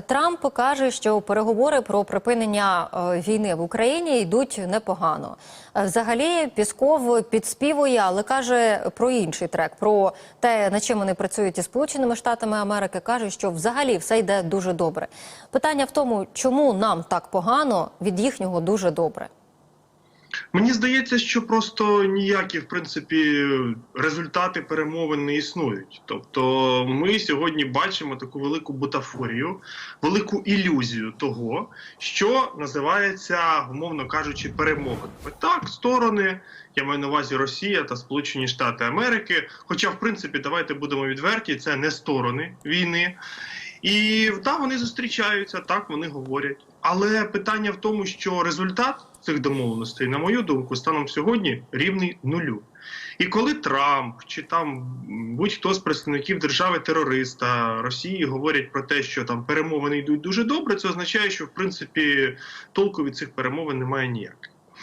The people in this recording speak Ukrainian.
Трамп каже, що переговори про припинення е, війни в Україні йдуть непогано. Е, Взагалі, Пісков підспівує, але каже про інший трек, про те, на чим вони працюють із Сполученими Штатами Америки. каже, що взагалі все йде дуже добре. Питання в тому, чому нам так погано від їхнього дуже добре. Мені здається, що просто ніякі, в принципі, результати перемовин не існують. Тобто, ми сьогодні бачимо таку велику бутафорію, велику ілюзію того, що називається, умовно кажучи, перемовинами. Так, сторони, я маю на увазі Росія та Сполучені Штати Америки. Хоча, в принципі, давайте будемо відверті, це не сторони війни. І так, вони зустрічаються, так вони говорять. Але питання в тому, що результат цих домовленостей, на мою думку, станом сьогодні рівний нулю. І коли Трамп чи там будь-хто з представників держави-терориста Росії говорять про те, що там перемовини йдуть дуже добре, це означає, що в принципі толку від цих перемовин немає ніяких.